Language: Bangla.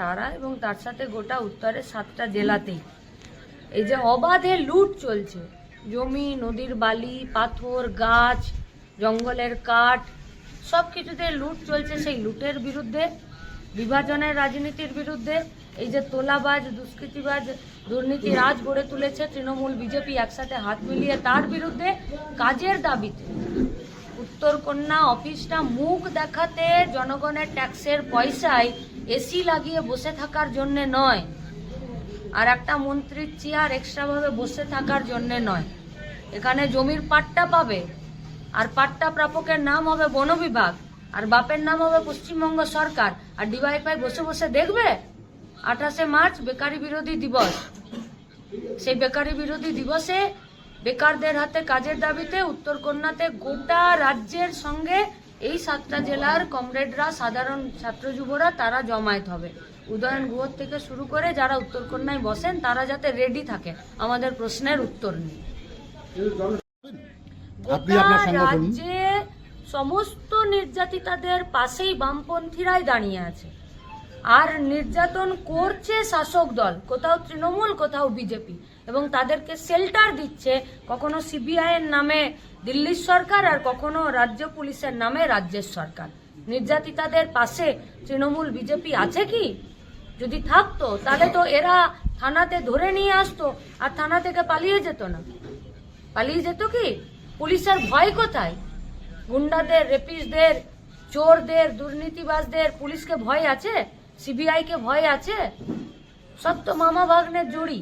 তারা এবং তার সাথে গোটা উত্তরের সাতটা জেলাতেই। এই যে অবাধে লুট চলছে। জমি, নদীর বালি, পাথর, গাছ, জঙ্গলের কাঠ সব কিছুতে লুট চলছে সেই লুটের বিরুদ্ধে, বিভাজনের রাজনীতির বিরুদ্ধে। এই যে তোলাবাজ, দুষ্কৃতিবাজ দুর্নীতি রাজ গড়ে তুলেছে তৃণমূল, বিজেপি একসাথে হাত মিলিয়ে তার বিরুদ্ধে কাজের দাবিতে। উত্তরকন্যা অফিসটা মুখ দেখাতে জনগণের ট্যাক্সের পয়সায় এসি লাগিয়ে বসে থাকার জন্যে নয়। আর একটা মন্ত্রীর চেয়ার এক্সট্রাভাবে বসে থাকার জন্যে নয়। এখানে জমির পাট্টা পাবে। আর পাট্টা প্রাপকের নাম হবে বন বিভাগ। আর বাপের নাম হবে পশ্চিমবঙ্গ সরকার। আর ডিওয়াইফাই বসে বসে দেখবে? আঠাশে মার্চ বেকারি বিরোধী দিবস। সেই বেকারি বিরোধী দিবসে বেকারদের হাতে কাজের দাবিতে উত্তরকন্যাতে গোটা রাজ্যের সঙ্গে এই সাতটা জেলার কমরেডরা সাধারণ ছাত্র যুবরা তারা জমায়েত হবে। উদয়ন গুহ থেকে শুরু করে যারা উত্তরকন্যায় বসেন তারা যাতে রেডি থাকে। আমাদের প্রশ্নের উত্তর নিয়ে গোটা রাজ্যে সমস্ত নির্যাতিতাদের পাশেই বামপন্থীরাই দাঁড়িয়ে আছে। আর নির্যাতন করছে শাসক দল, কোথাও তৃণমূল, কোথাও বিজেপি। এবং তাদেরকে শেল্টার দিচ্ছে কখনো সিবিআই এর নামে দিল্লির সরকার আর কখনো রাজ্য পুলিশের নামে রাজ্যের সরকার। নির্যাতিতাদের পাশে তৃণমূল, বিজেপি আছে কি? যদি থাকতো, তাহলে তো এরা থানাতে ধরে নিয়ে আসতো, আর থানা থেকে পালিয়ে যেত না। পালিয়ে যেত কি? পুলিশের ভয় কোথায়? গুন্ডাদের রেপিসদের চোরদের, দুর্নীতিবাজদের পুলিশকে ভয় আছে? সিবিআই কে ভয় আছে? সব তো মামা ভাগ্নের জড়ি।